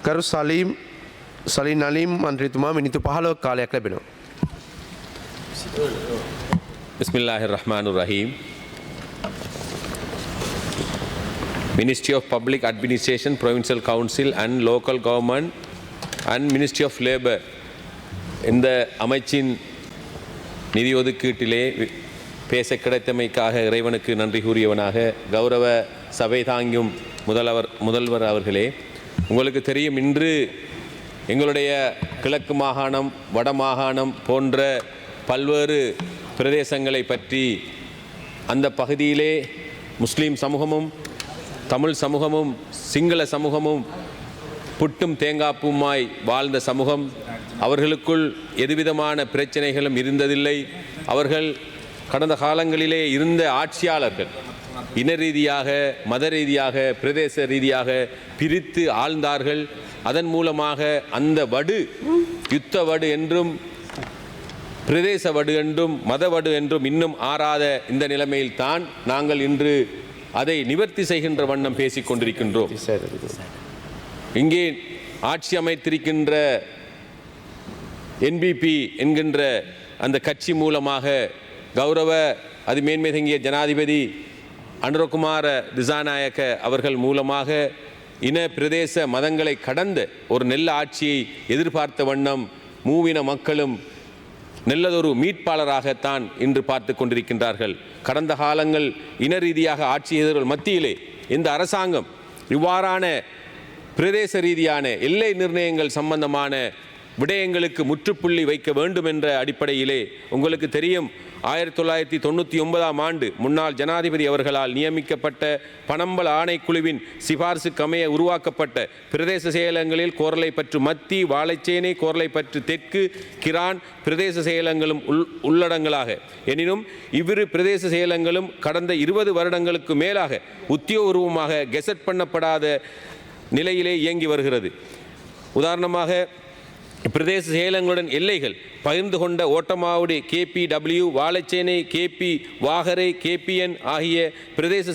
කරු සලීම් සලි නලීම් මන්ත්‍රීතුමා මිනිතු පහලොක් කාලයක් ලැබෙනවා. Bismillahir Rahmanir Rahim. Ministry of Public Administration, Provincial Council and Local Government and Ministry of Labour இந்த அமைச்சின் நிதி ஒதுக்கீட்டிலே வி- பேச கிடைத்தமைக்காக இறைவனுக்கு நன்றி கூறியவனாக கௌரவ சபை தாங்கும் முதல்வர் முதல்வர் அவர்களே உங்களுக்கு தெரியும் இன்று எங்களுடைய கிழக்கு மாகாணம் வட மாகாணம் போன்ற பல்வேறு பிரதேசங்களை பற்றி அந்த பகுதியிலே முஸ்லீம் சமூகமும் தமிழ் சமூகமும் சிங்கள சமூகமும் புட்டும் தேங்காப்புமாய் வாழ்ந்த சமூகம். அவர்களுக்குள் எதுவிதமான பிரச்சனைகளும் இருந்ததில்லை. அவர்கள் கடந்த காலங்களிலே இருந்த ஆட்சியாளர்கள் இன ரீதியாக மத ரீதியாக பிரதேச ரீதியாக பிரித்து ஆழ்ந்தார்கள். அதன் மூலமாக அந்த வடு யுத்த வடு என்றும் பிரதேச வடு என்றும் மத வடு என்றும் இன்னும் ஆறாத இந்த நிலைமையில் தான் நாங்கள் இன்று அதை நிவர்த்தி செய்கின்ற வண்ணம் பேசிக் கொண்டிருக்கின்றோம். இங்கே ஆட்சி அமைத்திருக்கின்ற என்பிபி என்கின்ற அந்த கட்சி மூலமாக கௌரவ அது மேன்மை தங்கிய ஜனாதிபதி அனுரகுமார திசாநாயக்க அவர்கள் மூலமாக இன பிரதேச மதங்களை கடந்த ஒரு நெல்ல ஆட்சியை எதிர்பார்த்த வண்ணம் மூவின மக்களும் நல்லதொரு மீட்பாளராகத்தான் இன்று பார்த்து கொண்டிருக்கின்றார்கள். கடந்த காலங்கள் இன ரீதியாக ஆட்சி செய்தவர்கள் மத்தியிலே இந்த அரசாங்கம் இவ்வாறான பிரதேச ரீதியான எல்லை நிர்ணயங்கள் சம்பந்தமான விடயங்களுக்கு முற்றுப்புள்ளி வைக்க வேண்டும் என்ற அடிப்படையிலே உங்களுக்கு தெரியும் ஆயிரத்தி தொள்ளாயிரத்தி தொண்ணூற்றி ஒன்பதாம் ஆண்டு முன்னாள் ஜனாதிபதி அவர்களால் நியமிக்கப்பட்ட பனம்பல ஆணைக்குழுவின் சிபார்சு கமைய உருவாக்கப்பட்ட பிரதேச செயலகங்களில் பற்று மத்தி வாழைச்சேனை கோரலை பற்று தெற்கு கிரான் பிரதேச செயலங்களும் உள் உள்ளடங்களாக எனினும் இவ்விரு பிரதேச செயலங்களும் கடந்த இருபது வருடங்களுக்கு மேலாக உத்தியோகபூர்வமாக கெசட் பண்ணப்படாத நிலையிலே இயங்கி வருகிறது. உதாரணமாக பிரதேச செயலங்களுடன் எல்லைகள் பகிர்ந்து கொண்ட Oddamavadi K P W Valaichenai K P Vakarai K P N ஆகிய பிரதேச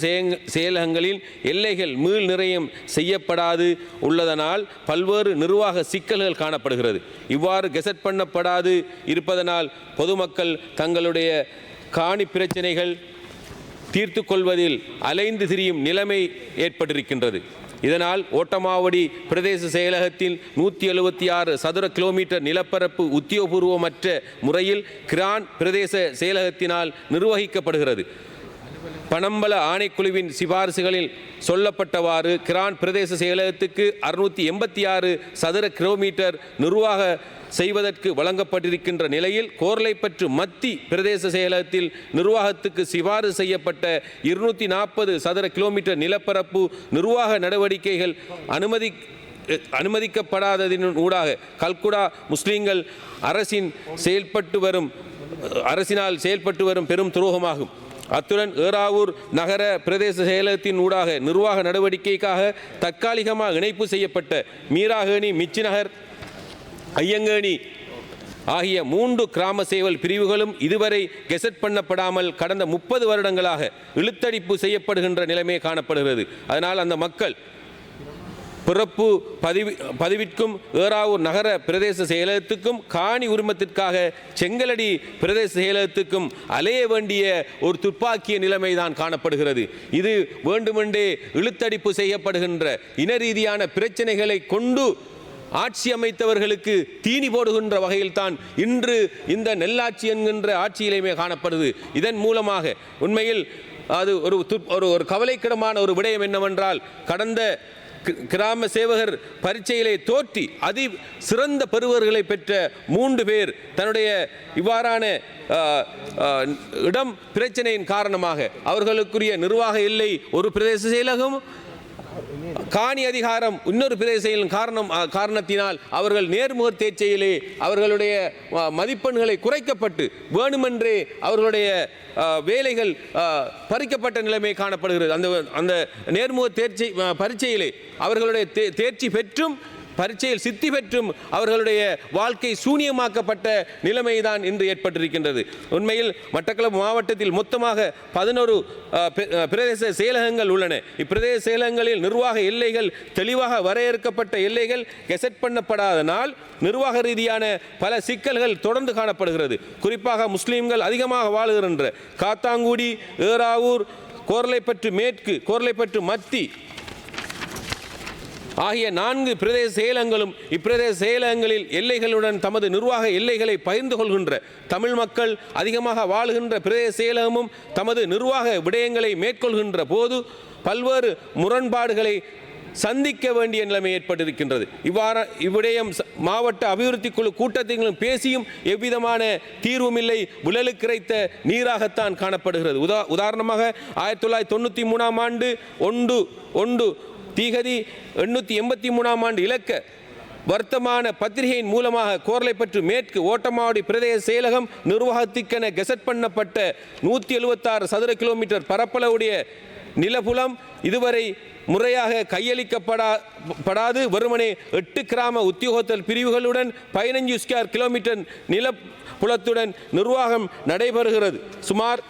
செயலகங்களில் எல்லைகள் மீள் நிறையம் செய்யப்படாது உள்ளதனால் பல்வேறு நிர்வாக சிக்கல்கள் காணப்படுகிறது. இவ்வாறு கெசட் பண்ணப்படாது இருப்பதனால் பொதுமக்கள் தங்களுடைய காணி பிரச்சனைகள் தீர்த்து கொள்வதில் அலைந்து திரியும் நிலைமை ஏற்பட்டிருக்கின்றது. இதனால் ஓட்டமாவடி பிரதேச செயலகத்தில் நூற்றி எழுபத்தி ஆறு சதுர கிலோமீட்டர் நிலப்பரப்பு உத்தியோகபூர்வமற்ற முறையில் கிரான் பிரதேச செயலகத்தினால் நிர்வகிக்கப்படுகிறது. பனம்பல ஆணைக்குழுவின் சிபாரிசுகளில் சொல்லப்பட்டவாறு கிரான் பிரதேச செயலகத்துக்கு அறுநூற்றி எண்பத்தி ஆறு சதுர கிலோமீட்டர் நிர்வாக செய்வதற்கு வழங்கப்பட்டிருக்கின்ற நிலையில் கோர்லைப்பற்று மத்தி பிரதேச செயலகத்தில் நிர்வாகத்துக்கு சிபாரிசு செய்யப்பட்ட இருநூற்றி நாற்பது சதுர கிலோமீட்டர் நிலப்பரப்பு நிர்வாக நடவடிக்கைகள் அனுமதி அனுமதிக்கப்படாததின் ஊடாக கல்குடா முஸ்லீம்கள் அரசின் செயல்பட்டு வரும் அரசினால் செயல்பட்டு வரும் பெரும் துரோகமாகும். அத்துடன் ஏறாவூர் நகர பிரதேச செயலகத்தின் ஊடாக நிர்வாக நடவடிக்கைக்காக தற்காலிகமாக இணைப்பு செய்யப்பட்ட மீராகேணி மிச்சிநகர் ஐயங்கேணி ஆகிய மூன்று கிராம சேவல் பிரிவுகளும் இதுவரை கெசட் பண்ணப்படாமல் கடந்த முப்பது வருடங்களாக இழுத்தடிப்பு செய்யப்படுகின்ற நிலைமை காணப்படுகிறது. அதனால் அந்த மக்கள் பிறப்பு பதிவு பதிவிற்கும் ஏறாவூர் நகர பிரதேச செயலகத்துக்கும் காணி உரிமத்திற்காக செங்கலடி பிரதேச செயலகத்துக்கும் அலைய வேண்டிய ஒரு துப்பாக்கிய நிலைமை தான் காணப்படுகிறது. இது வேண்டுமென்றே இழுத்தடிப்பு செய்யப்படுகின்ற இன ரீதியான பிரச்சனைகளை கொண்டு ஆட்சி அமைத்தவர்களுக்கு தீனி போடுகின்ற வகையில் தான் இன்று இந்த நெல்லாட்சி என்கின்ற ஆட்சியிலேயுமே காணப்படுது. இதன் மூலமாக உண்மையில் அது ஒரு துப்- ஒரு ஒரு கவலைக்கிடமான ஒரு விடயம் என்னவென்றால் கடந்த கிராம சேவகர் பரீட்சையிலே தோற்றி அதி சிறந்த பருவர்களை பெற்ற மூன்று பேர் தன்னுடைய இவ்வாறான இடம் பிரச்சனையின் காரணமாக அவர்களுக்குரிய நிர்வாக இல்லை ஒரு பிரதேச செயலகம் காணி அதிகாரம் இன்னொரு பிரதேசையின் காரணம் காரணத்தினால் அவர்கள் நேர்முக தேர்ச்சியிலே அவர்களுடைய மதிப்பெண்களை குறைக்கப்பட்டு வேணுமென்றே அவர்களுடைய வேலைகள் பறிக்கப்பட்ட நிலைமை காணப்படுகிறது. அந்த அந்த நேர்முக தேர்ச்சி பரீட்சையிலே அவர்களுடைய தே- தேர்ச்சி பெற்றும் பரீட்சையில் சித்தி பெற்றும் அவர்களுடைய வாழ்க்கை சூனியமாக்கப்பட்ட நிலைமைதான் இன்று ஏற்பட்டிருக்கின்றது. உண்மையில் மட்டக்களப்பு மாவட்டத்தில் மொத்தமாக பதினோரு பிரதேச செயலகங்கள் உள்ளன. இப்பிரதேச செயலகங்களில் நிர்வாக எல்லைகள் தெளிவாக வரையறுக்கப்பட்ட எல்லைகள் கெசட் பண்ணப்படாதனால் நிர்வாக ரீதியான பல சிக்கல்கள் தொடர்ந்து காணப்படுகிறது. குறிப்பாக முஸ்லீம்கள் அதிகமாக வாழுகின்ற காத்தாங்குடி ஏறாவூர் கோர்லைப்பற்று மேற்கு கோர்லைப்பற்று மத்தி ஆகிய நான்கு பிரதேச செயலகங்களும் இப்பிரதேச செயலகங்களில் எல்லைகளுடன் தமது நிர்வாக எல்லைகளை பகிர்ந்து கொள்கின்ற தமிழ் மக்கள் அதிகமாக வாழுகின்ற பிரதேச செயலகமும் தமது நிர்வாக விடயங்களை மேற்கொள்கின்ற போது பல்வேறு முரண்பாடுகளை சந்திக்க வேண்டிய நிலைமை ஏற்பட்டிருக்கின்றது. இவ்வாறு இவ்விடயம் மாவட்ட அபிவிருத்தி குழு கூட்டத்திலும் பேசியும் எவ்விதமான தீர்வும் இல்லை விழலுக்கிரைத்த நீராகத்தான் காணப்படுகிறது. உதா உதாரணமாக ஆயிரத்தி தொள்ளாயிரத்தி தொண்ணூற்றி மூணாம் ஆண்டு ஒன்று ஒன்று தீகதி எண்ணூற்றி எண்பத்தி மூணாம் ஆண்டு இலக்க வர்த்தமான பத்திரிகையின் மூலமாக கோரலைப்பற்று மேற்கு ஓட்டமாவடி பிரதேச செயலகம் நிர்வாகத்திற்கென கெசட் பண்ணப்பட்ட நூற்றி எழுபத்தாறு சதுர கிலோமீட்டர் பரப்பளவுடைய நிலபுலம் இதுவரை முறையாக கையளிக்கப்படா படாது. வெறுமனே எட்டு கிராம உத்தியோகத்தல் பிரிவுகளுடன் பதினஞ்சு ஸ்கொயர் கிலோமீட்டர் நிலப்புலத்துடன் நிர்வாகம் நடைபெறுகிறது. சுமார்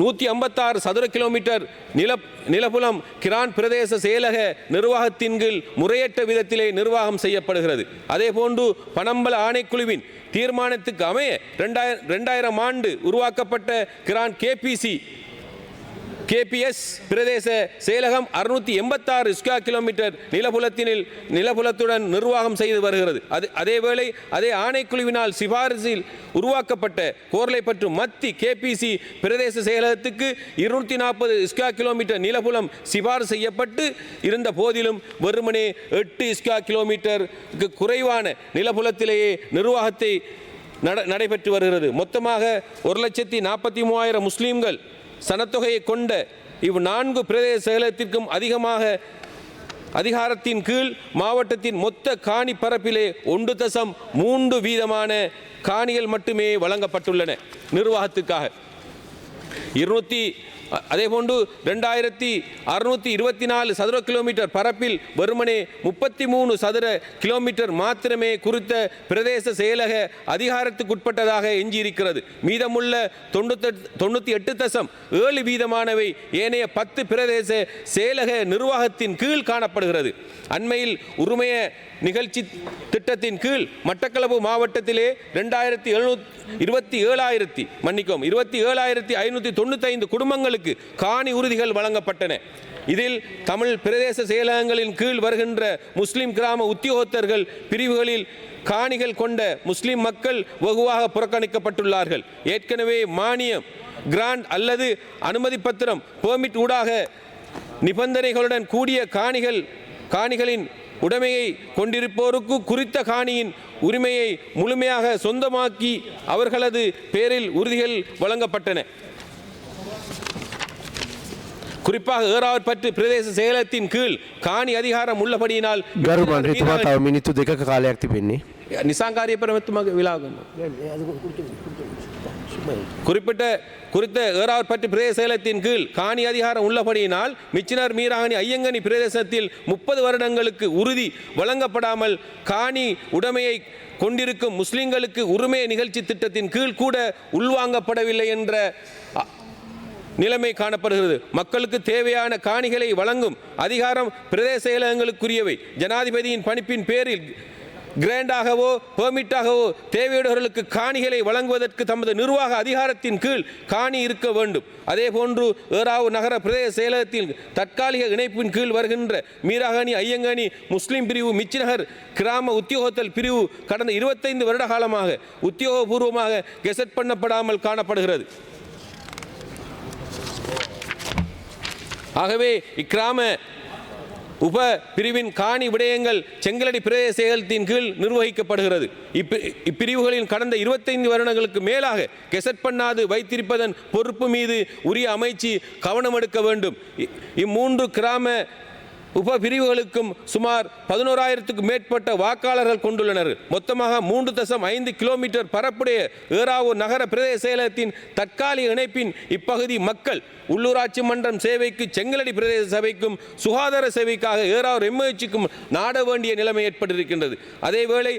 நூற்றி ஐம்பத்தாறு சதுர கிலோமீட்டர் நில நிலபுலம் கிரான் பிரதேச செயலக நிர்வாகத்தின் கீழ் முறையற்ற விதத்திலே நிர்வாகம் செய்யப்படுகிறது. அதேபோன்று பனம்பல ஆணைக்குழுவின் தீர்மானத்துக்கு அமைய ரெண்டாயிரம் ரெண்டாயிரம் ஆண்டு உருவாக்கப்பட்ட கிரான் கேபிசி கேபிஎஸ் பிரதேச செயலகம் அறுநூத்தி எண்பத்தாறு ஸ்கொயர் கிலோமீட்டர் நிலபுலத்தினில் நிலபுலத்துடன் நிர்வாகம் செய்து வருகிறது. அது அதேவேளை அதே ஆணைக்குழுவினால் சிபாரிசில் உருவாக்கப்பட்ட கோர்லை கோர்லைப்பற்று மத்தி கேபிசி பிரதேச செயலகத்துக்கு இருநூத்தி நாற்பது ஸ்கொயர் கிலோமீட்டர் நிலபுலம் சிபாரிசு செய்யப்பட்டு இருந்த போதிலும் வெறுமனே எட்டு ஸ்கொயர் கிலோமீட்டருக்கு குறைவான நிலபுலத்திலேயே நிர்வாகத்தை நட நடைபெற்று வருகிறது. மொத்தமாக ஒரு லட்சத்தி நாற்பத்தி மூவாயிரம் முஸ்லீம்கள் சனத்தொகையை கொண்ட இவ் நான்கு பிரதேச செயலகத்திற்கும் அதிகமாக அதிகாரத்தின் கீழ் மாவட்டத்தின் மொத்த காணி பரப்பிலே ஒன்று தசம் மூன்று வீதமான காணிகள் மட்டுமே வழங்கப்பட்டுள்ளன நிர்வாகத்துக்காக. இருநூத்தி அதே போன்று ரெண்டாயிரத்தி அறுநூற்றி இருபத்தி நாலு சதுர கிலோமீட்டர் பரப்பில் வெறுமனே முப்பத்தி மூணு சதுர கிலோமீட்டர் மாத்திரமே குறித்த பிரதேச செயலக அதிகாரத்துக்குட்பட்டதாக எஞ்சியிருக்கிறது. மீதமுள்ள தொண்ணூத்தெட்டு தொண்ணூற்றி எட்டு தசம் ஏழு வீதமானவை ஏனைய பத்து பிரதேச செயலக நிர்வாகத்தின் கீழ் காணப்படுகிறது. அண்மையில் உரிமைய நிகழ்ச்சி திட்டத்தின் கீழ் மட்டக்களப்பு மாவட்டத்திலே ரெண்டாயிரத்தி எழுநூத்தி இருபத்தி ஏழாயிரத்தி மன்னிக்கவும் இருபத்தி ஏழாயிரத்தி ஐநூற்றி தொண்ணூத்தைந்து குடும்பங்களுக்கு காணி உறுதிகள் வழங்கப்பட்டன. இதில் தமிழ் பிரதேச செயலகங்களின் கீழ் வருகின்ற முஸ்லிம் கிராம உத்தியோகத்தர்கள் பிரிவுகளில் காணிகள் கொண்ட முஸ்லிம் மக்கள் வெகுவாக புறக்கணிக்கப்பட்டுள்ளார்கள். ஏற்கனவே மானியம் கிராண்ட் அல்லது அனுமதி பத்திரம் பெர்மிட் ஊடாக நிபந்தனைகளுடன் கூடிய காணிகள் காணிகளின் உடைமையை கொண்டிருப்போருக்கு குறித்த காணியின் உரிமையை முழுமையாக சொந்தமாக்கி அவர்களது பேரில் உறுதிகள் வழங்கப்பட்டன. குறிப்பாக ஏறாவற்பட்டு பிரதேச செயலகத்தின் கீழ் காணி அதிகாரம் உள்ளபடியினால் ගරු මන්ත්‍රීතුමා තව මිනිත්තු දෙකක කාලයක් තිබෙන්නේ. நிசாங்காரிய பிரமத்துமாக விழாகும் குறிப்பிட்ட குறித்த ஏறாவற்பட்டு பிரதேச செயலகத்தின் கீழ் காணி அதிகாரம் உள்ளபடியினால் மிச்சினர் மீராகனி ஐயங்கனி பிரதேசத்தில் முப்பது வருடங்களுக்கு உறுதி வழங்கப்படாமல் காணி உடைமையை கொண்டிருக்கும் முஸ்லிம்களுக்கு உரிமை நிகழ்ச்சி திட்டத்தின் கீழ் கூட உள்வாங்கப்படவில்லை என்ற அ- நிலைமை காணப்படுகிறது. மக்களுக்கு தேவையான காணிகளை வழங்கும் அதிகாரம் பிரதேச செயலகங்களுக்குரியவை ஜனாதிபதியின் பணிப்பின் பேரில் கிராண்டாகவோ பெர்மிட்டாகவோ தேவையுடையவர்களுக்கு காணிகளை வழங்குவதற்கு தமது நிர்வாக அதிகாரத்தின் கீழ் காணி இருக்க வேண்டும். அதே போன்று நகர பிரதேச செயலகத்தில் தற்காலிக இணைப்பின் கீழ் வருகின்ற மீராகணி ஐயங்கணி முஸ்லிம் பிரிவு மிச்சிநகர் கிராம உத்தியோகத்தல் பிரிவு கடந்த இருபத்தைந்து வருட காலமாக உத்தியோகபூர்வமாக கெசட் பண்ணப்படாமல் காணப்படுகிறது. ஆகவே இக்கிராம உப பிரிவின் காணி விடயங்கள் செங்கலடி பிரதேச செயலத்தின் கீழ் நிர்வகிக்கப்படுகிறது. இப்பி இப்பிரிவுகளின் கடந்த இருபத்தைந்து வருடங்களுக்கு மேலாக கெசட் பண்ணாது வைத்திருப்பதன் பொறுப்பு மீது உரிய அமைச்சு கவனம் எடுக்க வேண்டும். இ- இம்மூன்று கிராம உப பிரிவுகளுக்கும் சுமார் பதினோராயிரத்துக்கும் மேற்பட்ட வாக்காளர்கள் கொண்டுள்ளனர். மொத்தமாக மூன்று தசம் ஐந்து கிலோமீட்டர் பரப்புடைய ஏறாவூர் நகர பிரதேச செயலகத்தின் தற்காலிக இணைப்பின் இப்பகுதி மக்கள் உள்ளூராட்சி மன்றம் சேவைக்கு செங்கலடி பிரதேச சபைக்கும் சுகாதார சேவைக்காக ஏறாவூர் எம்எச்சிக்கும் நாட வேண்டிய நிலைமை ஏற்பட்டிருக்கின்றது. அதேவேளை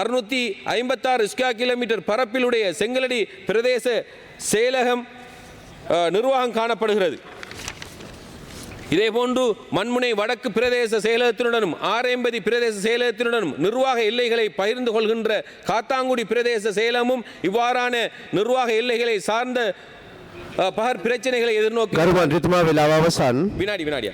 அறுநூற்றி ஐம்பத்தாறு ஸ்கொயர் கிலோமீட்டர் பரப்பிலுடைய செங்கலடி பிரதேச செயலகம் நிர்வாகம் காணப்படுகிறது. இதேபோன்று மண்முனை வடக்கு பிரதேச செயலகத்தினுடனும் ஆரேம்பதி பிரதேச செயலகத்தினுடனும் நிர்வாக எல்லைகளை பகிர்ந்து கொள்கின்ற காத்தாங்குடி பிரதேச செயலமும் இவ்வாறான நிர்வாக எல்லைகளை சார்ந்த பகர் பிரச்சனைகளை எதிர்நோக்கி வினாடி வினாடியா?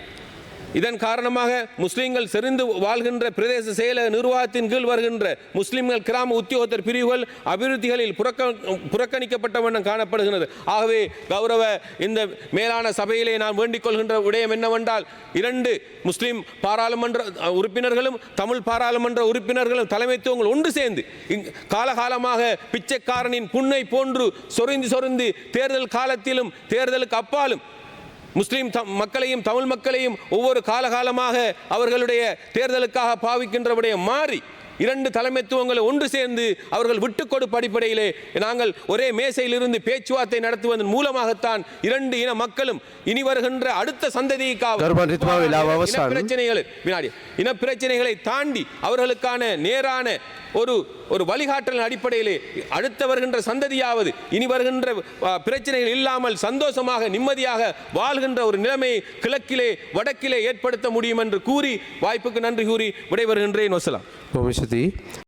இதன் காரணமாக முஸ்லிம்கள் செறிந்து வாழ்கின்ற பிரதேச செயலக நிர்வாகத்தின் கீழ் வருகின்ற முஸ்லிம்கள் கிராம உத்தியோகத்தர் பிரிவுகள் அபிவிருத்திகளில் புறக்க புறக்கணிக்கப்பட்ட வண்ணம் காணப்படுகிறது ஆகவே கௌரவ இந்த மேலான சபையிலே நான் வேண்டிக் கொள்கின்ற விடயம் என்னவென்றால் இரண்டு முஸ்லிம் பாராளுமன்ற உறுப்பினர்களும் தமிழ் பாராளுமன்ற உறுப்பினர்களும் தலைமைத்துவங்கள் ஒன்று சேர்ந்து காலகாலமாக பிச்சைக்காரனின் புண்ணை போன்று சொரிந்து சொரிந்து தேர்தல் காலத்திலும் தேர்தலுக்கு அப்பாலும் முஸ்லீம் தம் மக்களையும் தமிழ் மக்களையும் ஒவ்வொரு காலகாலமாக அவர்களுடைய தேர்தலுக்காக பாவிக்கின்றபடியே மாறி இரண்டு தலைமைத்துவங்களை ஒன்று சேர்ந்து அவர்கள் விட்டுக் கொடுப்பு அடிப்படையிலே நாங்கள் ஒரே மேசையிலிருந்து பேச்சுவார்த்தை நடத்துவதன் மூலமாகத்தான் இரண்டு இன மக்களும் இனி வருகின்ற அடுத்த சந்ததிக்காக. பிரச்சனைகளை வினாடி இன பிரச்சனைகளை தாண்டி அவர்களுக்கான நேரான ஒரு ஒரு வழிகாட்டலின் அடிப்படையிலே அடுத்த வருகின்ற சந்ததியாவது இனி வருகின்ற பிரச்சனைகள் இல்லாமல் சந்தோஷமாக நிம்மதியாக வாழ்கின்ற ஒரு நிலைமையை கிழக்கிலே வடக்கிலே ஏற்படுத்த முடியும் என்று கூறி வாய்ப்புக்கு நன்றி கூறி விடைபெறுகின்றேன் வசலாம் যদি